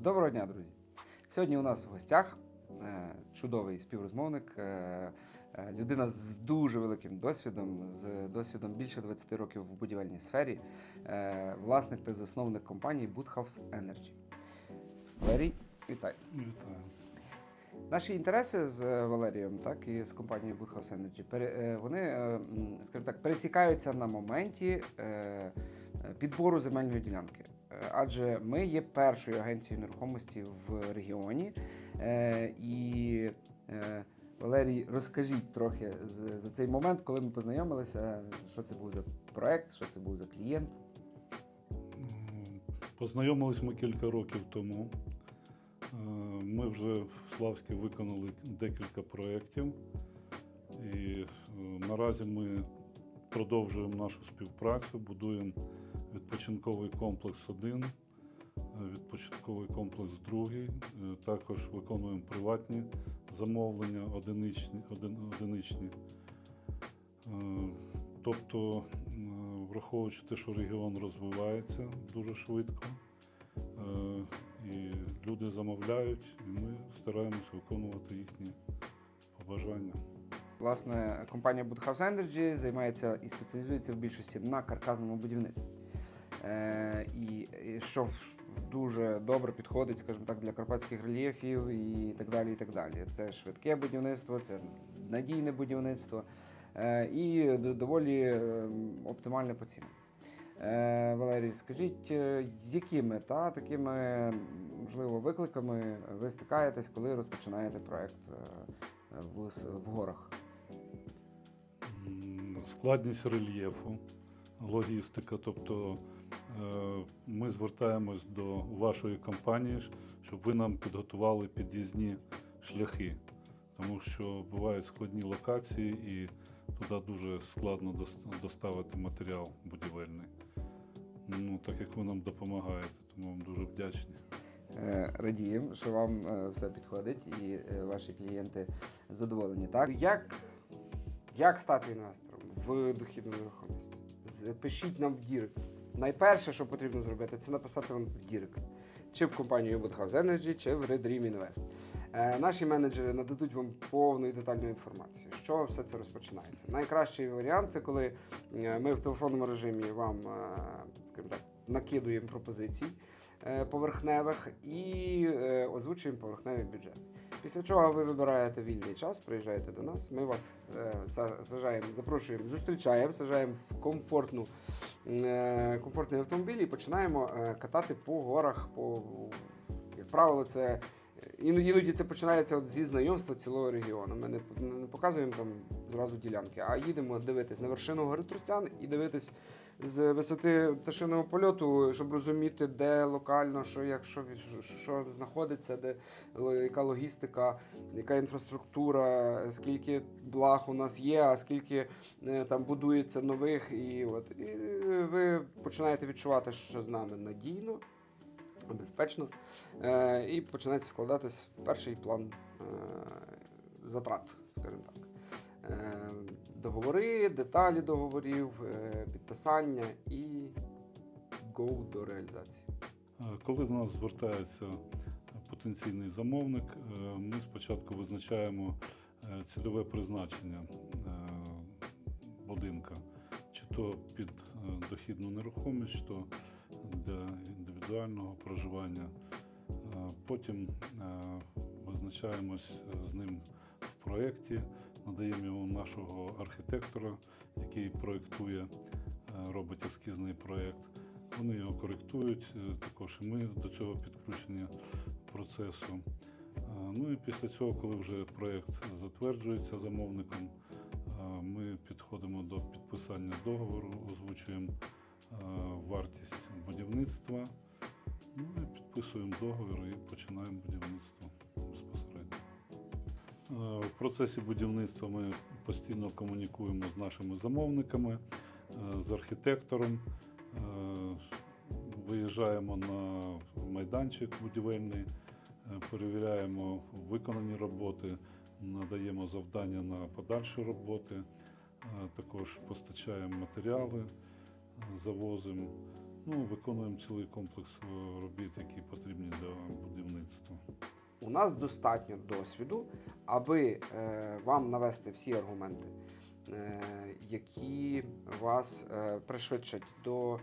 Доброго дня, друзі! Сьогодні у нас в гостях е, чудовий співрозмовник, е, е, людина з дуже великим досвідом, з досвідом більше 20 років в будівельній сфері, власник та засновник компанії Boothouse Energy. Валерій, вітаю! Вітаю. Наші інтереси з Валерієм, так і з компанією Boothouse Energy, вони, скажімо так, пересікаються на моменті підбору земельної ділянки. Адже ми є першою агенцією нерухомості в регіоні. Е, І е, Валерій, розкажіть трохи за цей момент, коли ми познайомилися, що це був за проект, що це був за клієнт. Познайомились ми кілька років тому. Е, Ми вже в Славській виконали декілька проєктів. І наразі ми продовжуємо нашу співпрацю, будуємо відпочинковий комплекс 1, е, відпочинковий комплекс 2, е, також виконуємо приватні замовлення, одиничні. Один, одиничні. Е, Тобто, враховуючи те, що регіон розвивається дуже швидко, і люди замовляють, і ми стараємося виконувати їхні побажання. Власне, компанія Boothouse Energy займається і спеціалізується в більшості на каркасному будівництві. Е, і, що дуже добре підходить, скажімо так, для карпатських рельєфів і так далі. і так далі. Це швидке будівництво, це надійне будівництво е, і доволі е, оптимальне по цінам. Е, Валерій, скажіть, з якими та такими можливо викликами ви стикаєтесь, коли розпочинаєте проект в, в горах? Складність рельєфу, логістика. Тобто ми звертаємось до вашої компанії, щоб ви нам підготували під'їзні шляхи, тому що бувають складні локації і туди дуже складно доставити матеріал будівельний. Ну, так як ви нам допомагаєте, тому вам дуже вдячні. Е, Радіємо, що вам е, все підходить і е, ваші клієнти задоволені. Так як, як стати інвестором в дохідну нерухомість? Пишіть нам в Дірект. Найперше, що потрібно зробити, це написати вам в Дірект. Чи в компанію Woodhouse Energy, чи в Red Dream Invest. Е, наші менеджери нададуть вам повну і детальну інформацію, чого все це розпочинається. Найкращий варіант це коли е, ми в телефонному режимі вам, е, скажімо так, накидуємо пропозицій е, поверхневих і е, озвучуємо поверхневий бюджет. Після чого ви вибираєте вільний час, приїжджаєте до нас. Ми вас е, сажаємо, запрошуємо, зустрічаємо, сажаємо в комфортну, комфортний автомобіль і починаємо катати по горах. По, як правило, це іноді це починається от зі знайомства цілого регіону. Ми не, не показуємо там зразу ділянки, а їдемо дивитись на вершину гори Трустян і дивитись з висоти пташиного польоту, щоб розуміти, де локально, що як що, що, знаходиться, де яка логістика, яка інфраструктура, скільки благ у нас є, а скільки е, там будується нових. І от і ви починаєте відчувати, що з нами надійно. Безпечно, е, і починається складатись перший план е, затрат, скажімо так. Договори, деталі договорів, е, підписання і go до реалізації. Е, Коли до нас звертається потенційний замовник, е, ми спочатку визначаємо цільове призначення будинка, чи то під дохідну нерухомість, чи то для індивідуального проживання. Потім визначаємось з ним в проєкті, надаємо йому нашого архітектора, який проєктує, е, робить ескізний проєкт. Вони його коректують, е, також і ми до цього підключені процесу. Е, Ну і після цього, коли вже проєкт затверджується замовником, ми підходимо до підписання договору, озвучуємо вартість будівництва, ну і підписуємо договір і починаємо будівництво В процесі будівництва ми постійно комунікуємо з нашими замовниками, е, з архітектором. Е, Виїжджаємо на майданчик будівельний, е, перевіряємо виконані роботи, надаємо завдання на подальші роботи, е, також постачаємо матеріали, е, завозимо. Ну, виконуємо цілий комплекс е, робіт, які потрібні для будинку. нас достатньо досвіду, аби е, вам навести всі аргументи, е, які вас е, пришвидшать до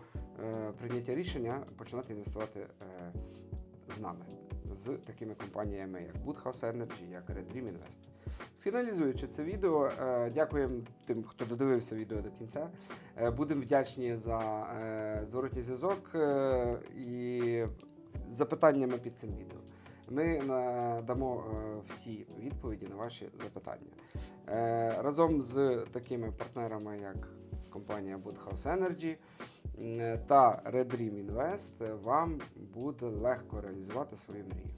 прийняття рішення починати інвестувати з нами, з такими компаніями, як Woodhouse Energy, як Red Dream Invest. Фіналізуючи це відео, дякуємо тим, хто додивився відео до кінця. Будемо вдячні за зворотній зв'язок і запитаннями під цим відео. Ми надамо е, всі відповіді на ваші запитання. Е, Разом з такими партнерами, як компанія Boothouse Energy та Red Dream Invest, е, вам буде легко реалізувати свої мрії.